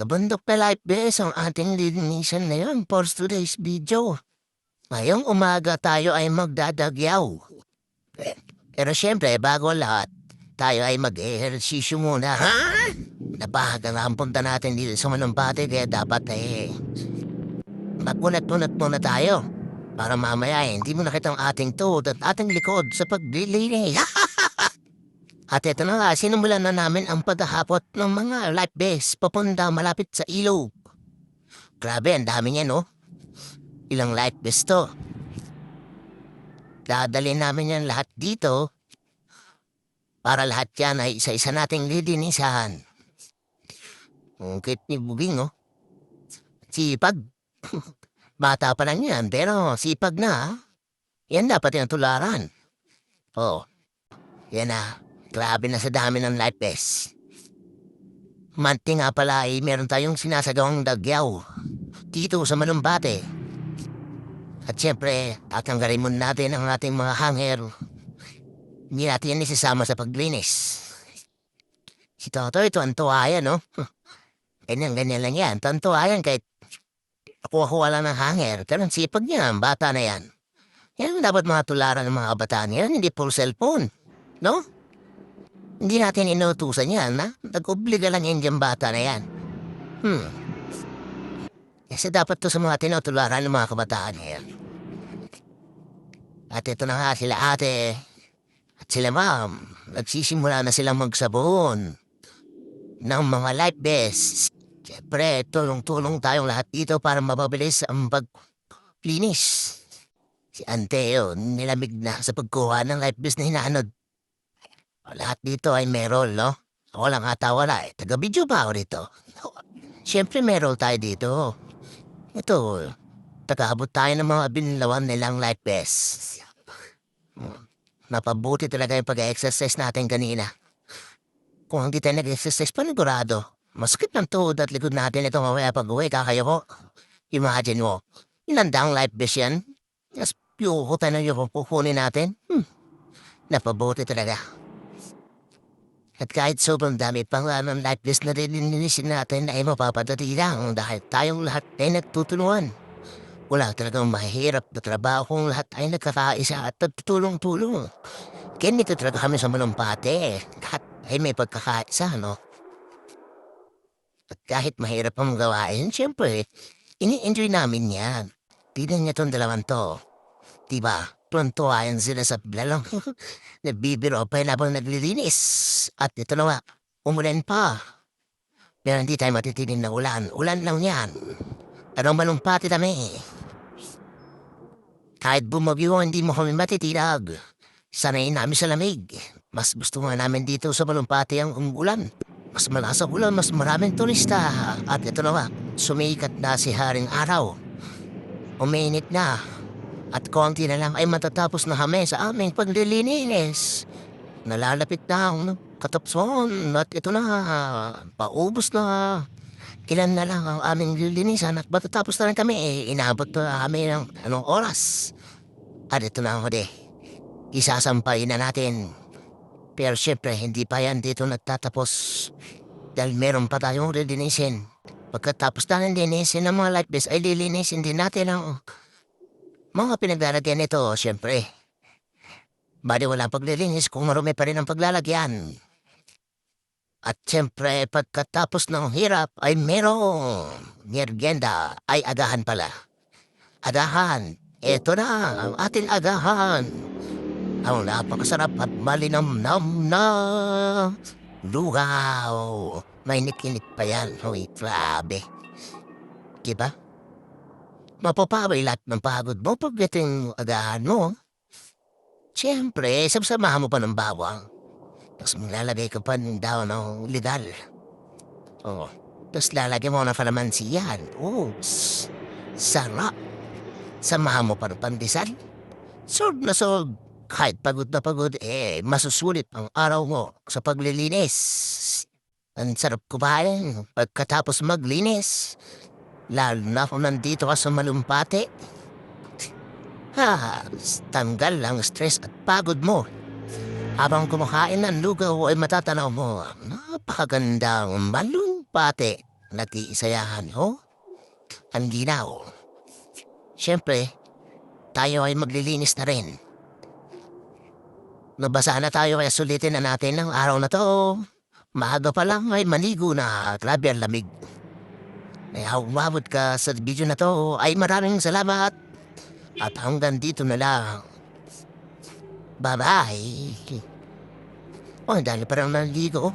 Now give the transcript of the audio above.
Kabundok na life base ang ating linisan ngayon for today's video. Ngayong umaga tayo ay magdadagyaw. Pero syempre, bago lahat, tayo ay mag-ehersisyo muna, ha? Nabahaga nga ang punta natin dito sa Manumpate, kaya dapat eh, magunat-unat muna tayo. Para mamaya eh, hindi mo nakita ang ating tuhod at ating likod sa paglilinis. At ito na nga, sinimulan na namin ang paghahapot ng mga life vest papunta malapit sa ilog. Grabe, ang dami niya, no? Ilang life vest to. Dadalhin namin yan lahat dito para lahat yan ay isa-isa nating lilinisan. Ang cute ni Bubing, no? Sipag. Bata pa lang yan, pero sipag na. ah. Yan dapat yung tularan. Oh, yan na. Grabe na sa dami ng life vest. Manti nga pala ay meron tayong sinasagawang dagyaw dito sa Malumbate. At syempre, tatanggalin muna natin ang ating mga hanger. Hindi natin yan isasama sa paglinis. Si Toto, ito ang tuwa yan, no? Ganyan-ganyan lang yan. Tantuwa yan kahit kuha-kuha lang ng hanger. Pero ang sipag niya, ang bata na yan. Yan ang dapat mga tularan ng mga kabataan yan, hindi full cellphone. No? Hindi natin inutusan yan, ha? Nag-obliga lang yan dyan bata na yan. Hmm. Kasi dapat to sa mga tinutularan ng mga kabataan na yan. At ito na nga sila ate. At sila ma'am. Nagsisimula na silang magsabon. Ng mga life vests. Siyempre, tulong-tulong tayong lahat dito para mapabilis ang paglinis. Si Anteo, nilamig na sa pagkuha ng life vest na hinahanod. Lahat dito ay meron, no? Ako lang ata wala eh. Taga-video ba ako dito? Siyempre meron tayo dito. Ito, tagaabot tayo ng mga binlawan nilang life vest. Napabuti talaga yung pag-exercise natin kanina. Kung hindi tayo nag-exercise, panigurado. Masakit ng tuhod at likod natin ito mamaya pag uwi, kakayo ko. Imagine mo, inandang life vest yan. Tapos yuko tayo na yung kukunin natin. Hmm. Napabuti talaga. At kahit sobrang dami pang uh, ng life vest na rininisin natin ay mapapadali lang dahil tayong lahat ay nagtutulungan. Wala talagang mahirap na trabaho kung lahat ay nagkakaisa at nagtutulong-tulong. Ganito talaga kami sa manumpate. Lahat ay may pagkakaisa, no? At kahit mahirap ang gawain, siyempre, ini-enjoy namin yan. Tignan niya tong dalawang to. Diba? Tuntuayan sila sa blalong. Nabibiro pa yun habang naglilinis. At ito na nga, umulan pa. Pero hindi tayo matitigil na ulan. Ulan lang yan. Anong malumpati kami. Kahit bumagyo, hindi mo kami matitirag. Sanay namin sa lamig. Mas gusto nga namin dito sa malumpati ang umulan. Mas malakas ang ulan, mas maraming turista. At ito na nga, sumikat na si Haring Araw. Uminit na. At konti na lang ay matatapos na kami sa aming paglilinis. Nalalapit na ang katapson at ito na, paubos na. Ilan na lang ang aming lilinisan at matatapos na rin kami. Eh, inabot na kami ng anong oras. At ito na de. Isasampay na natin. Pero syempre, hindi pa yan dito nagtatapos. Dahil meron pa tayong lilinisin. Pagkatapos na ng linisin ng mga vest, ay lilinisin din natin ang mga pinaglalagyan nito, syempre. Bali wala paglilinis kung marumi pa rin ang paglalagyan. At syempre, pagkatapos ng hirap ay merong merienda ay agahan pala. Agahan, eto na ang ating agahan. Ang napakasarap at malinamnam na lugaw. May nikinig pa yan. Uy, grabe. Diba? Mapapaway lahat ng pagod mo pagdating agahan mo. Siyempre, sabsamahan mo pa ng bawang. Tapos maglalagay ka pa ng daw ng lidal. Oo. Tapos lalagyan mo ng falamansiyan. Oo. s- Sarap. Samahan mo pa ng pandesal. Solve na solve. Kahit pagod na pagod, eh, masusulit ang araw mo sa paglilinis. Ang sarap kumain pagkatapos maglinis. Lalo na kung nandito ka sa malumpate. Ha, tanggal ang stress at pagod mo. Habang kumakain ng lugaw ay matatanaw mo, napakagandang malumpate. nag-iisayahan, oh. Ang ginaw. Siyempre, tayo ay maglilinis na rin. Nabasa na tayo kaya sulitin na natin ang araw na to. Maaga pa lang ay maligo na. Grabe ang lamig. Kaya umabot ka sa video na to ay maraming salamat. At hanggang dito na lang. Bye-bye. Oh, dahil parang naligo.